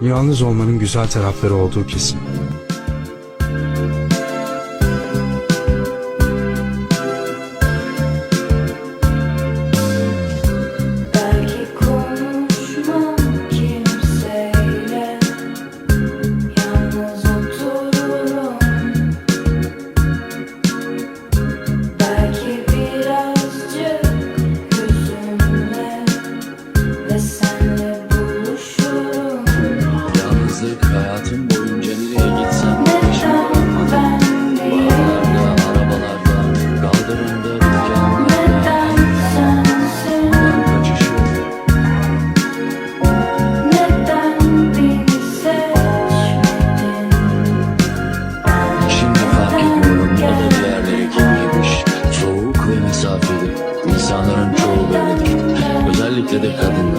Yalnız olmanın güzel tarafları olduğu kesin. yalnızlık Hayatım boyunca nereye gitsem? Hiç bırakmadım Baharlarda, arabalarda, kaldırımda, dükkanlarda Ben kaçışıyorum Şimdi fark ediyorum o da bir yerlere Soğuk ve mesafeli İnsanların çoğu böyledir Özellikle de kadın.